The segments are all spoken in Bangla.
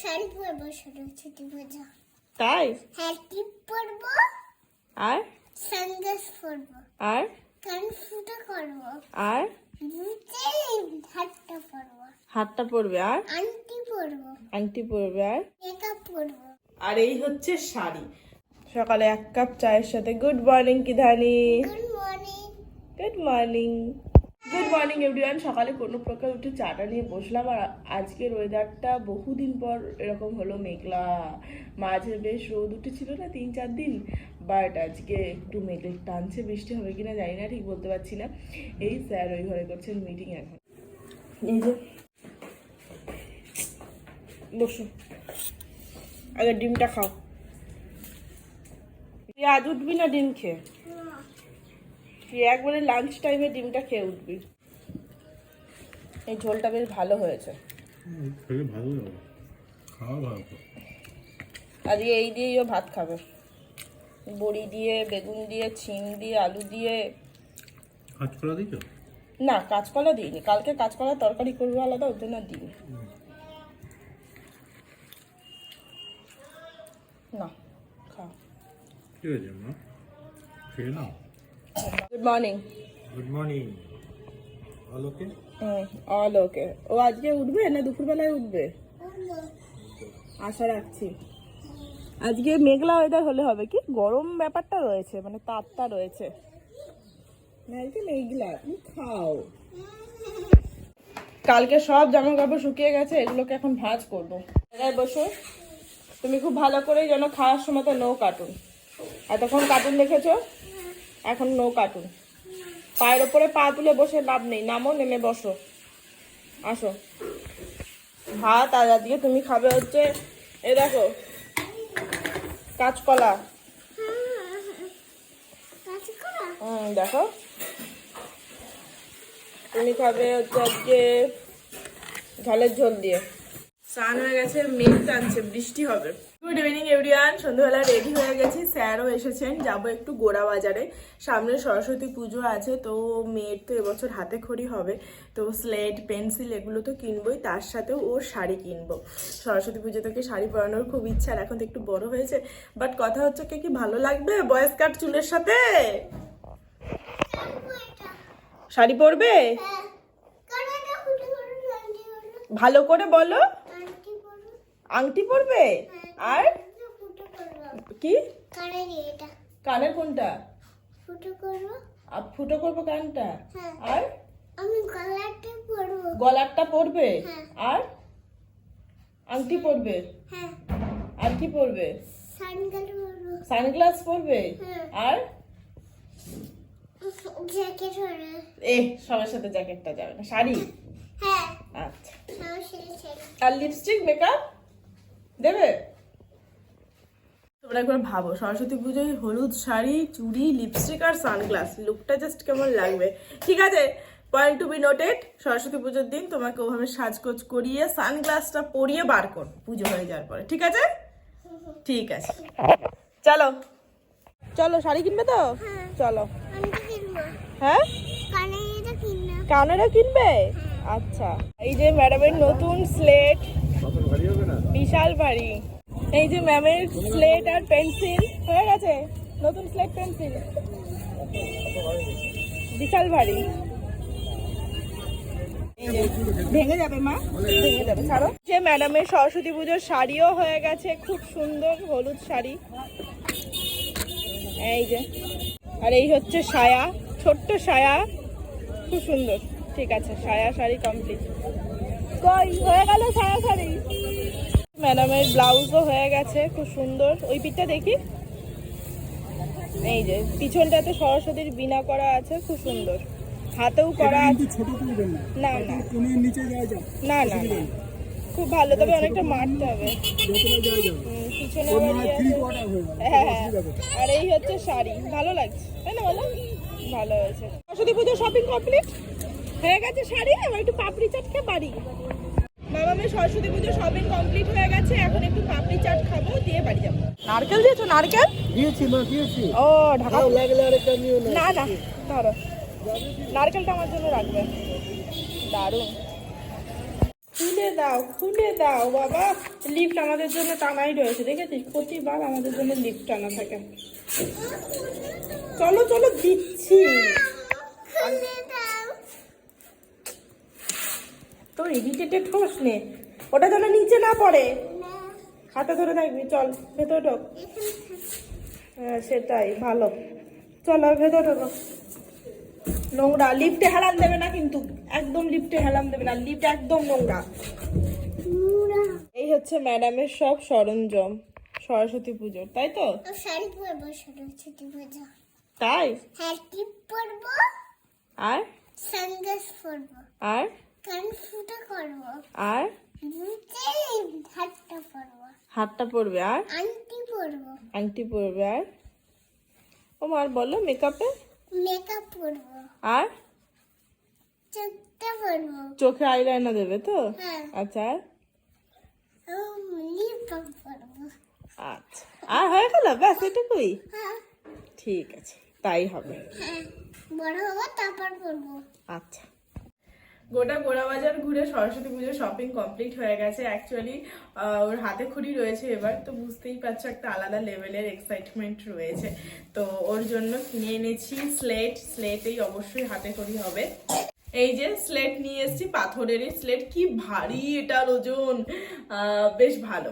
শাড়ি পরবো সরস্বতী পূজা তাই? হ্যাঁ টিপ পরবো আর? সানগ্লাস পরবো। আর? কান ফুটো করব আর? হাতটা পরবো। হাতটা পরবে আর? আংটি পরবো। আংটি পরবে আর? মেকআপ পরবো। আর এই হচ্ছে শাড়ি। সকালে এক কাপ চায়ের সাথে good morning কিধানি। Good morning good morning good morning everyone সকালে কোনো প্রকার উঠে চাটা নিয়ে বসলাম আর আজকের ওয়েদারটা বহুদিন পর এরকম হলো মেঘলা। মাঝে বেশ রোদ উঠেছিল না তিন চার দিন বাট আজকে একটু মেঘের টানছে, বৃষ্টি হবে কিনা জানি না, ঠিক বলতে পারছি না। এই স্যার ওই ঘরে করছেন মিটিং এখন। এই যে আগে ডিমটা খাও। আজ উঠবি না ডিম খেয়ে? তুই একবারে লাঞ্চ টাইমে ডিমটা খেয়ে উঠবি। এই ঝোলটা বেশ ভালো হয়েছে। ভালো খাওয়া ভালো আজকে এই দিয়েই ও ভাত খাবে। বড়ি দিয়ে বেগুন দিয়ে ছিম দিয়ে আলু দিয়ে। কাঁচকলা দিচ্ছ না কাঁচকলা দিইনি। কালকে কাঁচকলা তরকারি করব আলাদা ওর জন্য আর দিইনি। না খা। ঠিক আছে মা? খেয়ে নাও। গুড মর্নিং গুড মর্নিং আলোকে অল ওকে ও আজকে উঠবে না দুপুরবেলায় উঠবে? আশা রাখছি। আজকে মেঘলা ওয়েদার হলে হবে কি? গরম ব্যাপারটা রয়েছে মানে তাপটা রয়েছে। না, আজকে মেঘলা তুমি খাও। কালকে সব জামা কাপড় শুকিয়ে গেছে এগুলোকে এখন ভাঁজ করব। জায়গায় বসো। তুমি খুব ভালো করে যেন খাওয়ার সময় তো নো কার্টুন এতক্ষণ কার্টুন দেখেছ? এখন নো কার্টুন পায়ের ওপরে পা তুলে বসে লাভ নেই। নামো নেমে বসো। আসো। ভাত আর আজকে তুমি খাবে হচ্ছে এ দেখো কাঁচকলা? হুম দেখো। তুমি খাবে হচ্ছে আজকে ঝালের ঝোল দিয়ে। স্নান হয়ে গেছে মেঘ টানছে বৃষ্টি হবে। গুড ইভিনিং এভরিওয়ান সন্ধ্যাবেলা রেডি হয়ে গেছি। স্যারও এসেছেন। যাব একটু গোড়া বাজারে। সামনে সরস্বতী পুজো আছে তো মেয়ের তো এবছর হাতে খড়ি হবে। তো স্লেট পেন্সিল এগুলো তো কিনবোই তার সাথেও ওর শাড়ি কিনবো। সরস্বতী পুজো থেকে শাড়ি পরানোর খুব ইচ্ছা আর এখন তো একটু বড় হয়েছে। বাট কথা হচ্ছে কে কি ভালো লাগবে? বয়স কাট চুলের সাথে? শাড়ি পরবে? হ্যাঁ। ভালো করে বলো। আংটি পরবে? আর? কি? কানে কানের কোনটা? ফুটো করব আর ফুটো করব কানটা? আর? আমি কালারটা পরবো গলারটা পরবে। আর? আংটি পরবে? হ্যাঁ আর কি পরবে? সানগ্লাস পরবে। আর? জ্যাকেট পরবো এ সবার সাথে জ্যাকেটটা যাবে না শাড়ি? হ্যাঁ। আচ্ছা। আর লিপস্টিক মেকআপ দেবে? তোমরা একবার ভাবো সরস্বতী পুজোয় হলুদ শাড়ি চুড়ি লিপস্টিক আর সানগ্লাস লুকটা জাস্ট কেমন লাগবে? ঠিক আছে point to be noted Saraswati পুজোর দিন তোমাকে ওভাবে সাজগোজ করিয়ে সানগ্লাসটা পরিয়ে বার কর পুজো হয়ে যাওয়ার পরে ঠিক আছে? ঠিক আছে। চলো। চলো শাড়ি কিনবে তো? চলো। আমি তো কিনবো। হ্যাঁ? কানে কানেরও কিনবে? আচ্ছা। এই যে ম্যাডামের নতুন স্লেট বিশাল বাড়ি। এই যে ম্যামের স্লেট আর পেন্সিল হয়ে গেছে? নতুন স্লেট পেন্সিল বিশাল যে, ভেঙে যাবে মা? ভেঙে যাবে ছাড়ো। যে ম্যাডামের সরস্বতী পুজোর শাড়িও হয়ে গেছে খুব সুন্দর হলুদ শাড়ি। এই যে আর এই হচ্ছে সায়া ছোট্ট সায়া। খুব সুন্দর। ঠিক আছে সায়া শাড়ি কমপ্লিট কই? হয়ে গেল সায়া শাড়ি। ম্যাডামের ব্লাউজও হয়ে গেছে খুব সুন্দর। ওই পিঠটা দেখি? এই যে পিছনটাতে সরস্বতীর বিনা করা আছে খুব সুন্দর। হাতেও করা আছে। না। না না। না। খুব ভালো তবে অনেকটা মারতে হবে। পিছনে ইয়ে হয়ে হ্যাঁ। আর এই হচ্ছে শাড়ি। ভালো লাগছে তাই না বলো? ভালো হয়েছে। সরস্বতী পুজো শপিং কমপ্লিট হয়ে গেছে শাড়ি? এবার একটু পাপড়ি চাট খেয়ে বাড়ি। সরস্বতী পুজো শপিং কমপ্লিট হয়ে গেছে। এখন একটু পাপড়ি চাট খাব দিয়ে বাড়ি যাব। নারকেল দিয়েছ? নারকেল? দিয়েছি মা দিয়েছি। ও ঢাকা লাগলে আরেকটা নিও না। না না ধরো। নারকেলটা আমার জন্য রাখবে। দারুণ। খুলে দাও খুলে দাও বাবা। লিফট আমাদের জন্য টানাই রয়েছে দেখেছিস? প্রতিবার আমাদের জন্য লিফট টানা থাকে। চলো চলো দিচ্ছি। তো ইরিটেটেড হোস নে। ওটা যেন নিচে না পড়ে। হাতে ধরে থাকবি চল ভেতর ঢোক। হ্যাঁ সেটাই ভালো। চলো ভেতর ঢোক। নোংরা লিফটে হেলান দেবে না কিন্তু একদম লিফটে হেলান দেবে না লিফট একদম নোংরা। এই হচ্ছে ম্যাডামের সব সরঞ্জাম সরস্বতী পুজোর তাই তো? শাড়ি পরবো সরস্বতী পুজো। তাই? হ্যাঁ টিপ পরবো। আর? সানগ্লাস পরবো। আর? কান ফুটো করব। আর? বুঝতে হাতটা পরবো আর? আংটি পরবো আর? ও মার বলো মেকআপে মেকআপ পরবো আর? চোখটা পরবো চোখে আইলাইনার দেবে তো? হ্যাঁ আচ্ছা আর? আচ্ছা। আর হয়ে গেল? ব্যাস এটুকুই? ঠিক আছে তাই হবে। হ্যাঁ বড় হব তারপর পরবো আচ্ছা। গোটা গোড়া বাজার ঘুরে সরস্বতী পুজোর শপিং কমপ্লিট হয়ে গেছে। অ্যাকচুয়ালি ওর হাতে খড়ি রয়েছে এবার, তো বুঝতেই পারছ একটা আলাদা লেভেলের এক্সাইটমেন্ট রয়েছে। তো ওর জন্য কিনে এনেছি স্লেট স্লেটেই অবশ্যই হাতে খড়ি হবে। এই যে স্লেট নিয়ে এসেছি পাথরেরই স্লেট কি ভারী এটার ওজন! বেশ ভালো।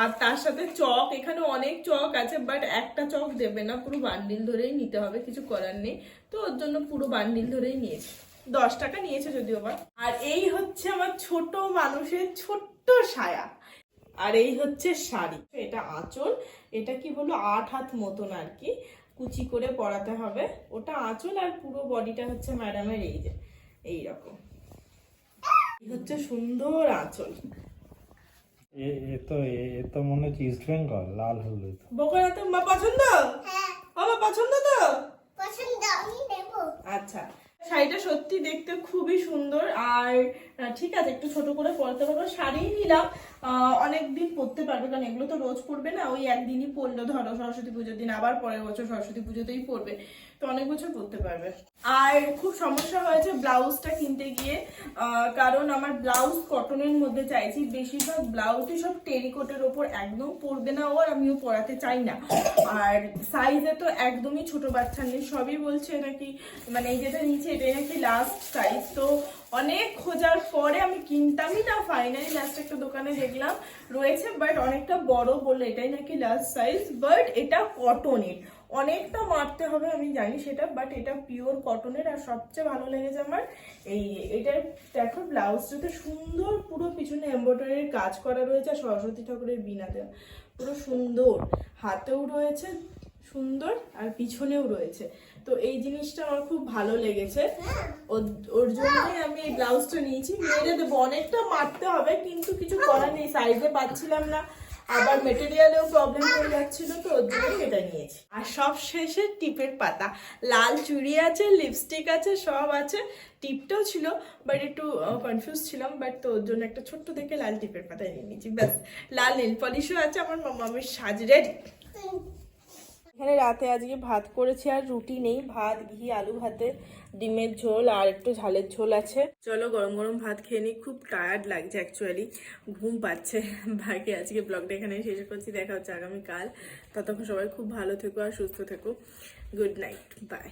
আর তার সাথে চক, এখানে অনেক চক আছে বাট একটা চক দেবে না, পুরো বান্ডিল ধরেই নিতে হবে, কিছু করার নেই। তো ওর জন্য পুরো বান্ডিল ধরেই নিয়েছি। দশ টাকা নিয়েছে যদিও বা। আর এই হচ্ছে আমার ছোট মানুষের ছোট্ট সায়া। আর এই হচ্ছে শাড়ি। এটা আঁচল। এটা কি বলো? আট হাত মতন আর কি। কুচি করে পরাতে হবে। ওটা আঁচল আর পুরো বডিটা হচ্ছে ম্যাডামের এই যে এই রকম এই হচ্ছে সুন্দর আঁচল। তো এ এ তো মনে হচ্ছে ইস্ট বেঙ্গল লাল হলুদ। বকরা তো মা পছন্দ? হ্যাঁ। আমার পছন্দ তো? পছন্দ আমি নেব। আচ্ছা। শাড়িটা সত্যি দেখতে খুবই সুন্দর। আর ঠিক আছে, একটু ছোট করে পরতে পারব। শাড়ি নিলাম। অনেক দিন পরতে পারবে, কারণ এগুলো তো রোজ পরবে না, ওই একদিনই পরলো, ধরো সরস্বতী পুজোর দিন, আবার পরের বছর সরস্বতী পুজোতেই পরবে। তো অনেক বছর পরতে পারবে। আর খুব সমস্যা হয়েছে ব্লাউজটা কিনতে গিয়ে কারণ আমার ব্লাউজ কটনের মধ্যে চাইছি, বেশিরভাগ ব্লাউজই সব টেরিকোটের ওপর একদম পরবে না ও, আর আমিও পরাতে চাই না। আর সাইজে তো একদমই ছোট বাচ্চা নেই, সবই বলছে নাকি মানে এই যেটা নিচে এটাই নাকি লাস্ট সাইজ তো অনেক খোঁজার পরে আমি কিনতামই না। ফাইনালি লাস্ট একটা দোকানে দেখলাম। রয়েছে বাট অনেকটা বড় বলল এটাই নাকি লাস্ট সাইজ বাট এটা কটনের অনেকটা মারতে হবে, আমি জানি সেটা বাট এটা পিওর কটনের আর সবচেয়ে ভালো লেগেছে আমার এই এটার দেখো ব্লাউজটাতে সুন্দর, পুরো পিছনে এমব্রয়ডারির কাজ করা রয়েছে সরস্বতী ঠাকুরের বিনা দেওয়া। পুরো সুন্দর। হাতেও রয়েছে সুন্দর আর পিছনেও রয়েছে। তো এই জিনিসটা আমার খুব ভালো লেগেছে। ওর- জন্যই আমি এই ব্লাউজটা নিয়েছি। মেরে দেবো, অনেকটা মারতে হবে, কিন্তু কিছু করার নেই। সাইজে পাচ্ছিলাম না। আবার মেটেরিয়ালেও প্রবলেম হয়ে যাচ্ছিল, তো ওর জন্যই এটা নিয়েছি। আর সব শেষে টিপের পাতা। লাল চুড়ি আছে লিপস্টিক আছে, সব আছে। টিপটাও ছিল বাট একটু কনফিউজ ছিলাম বাট তো ওর জন্য একটা ছোট্ট থেকে লাল টিপের পাতা নিয়ে নিয়েছি। ব্যাস, লাল নীল পলিশও আছে, আমার মামামের সাজ রেডি এখানে রাতে আজকে ভাত করেছি আর রুটি নেই। ভাত, ঘি, আলু ভাতে, ডিমের ঝোল আর একটু ঝালের ঝোল আছে। চলো গরম গরম ভাত খেয়ে নিই। খুব টায়ার্ড লাগছে অ্যাকচুয়ালি ঘুম পাচ্ছে। বাকি আজকে ব্লগটা এখানে শেষ করছি। দেখা হচ্ছে আগামীকাল। ততক্ষণ সবাই খুব ভালো থেকো আর সুস্থ থেকো। Good night bye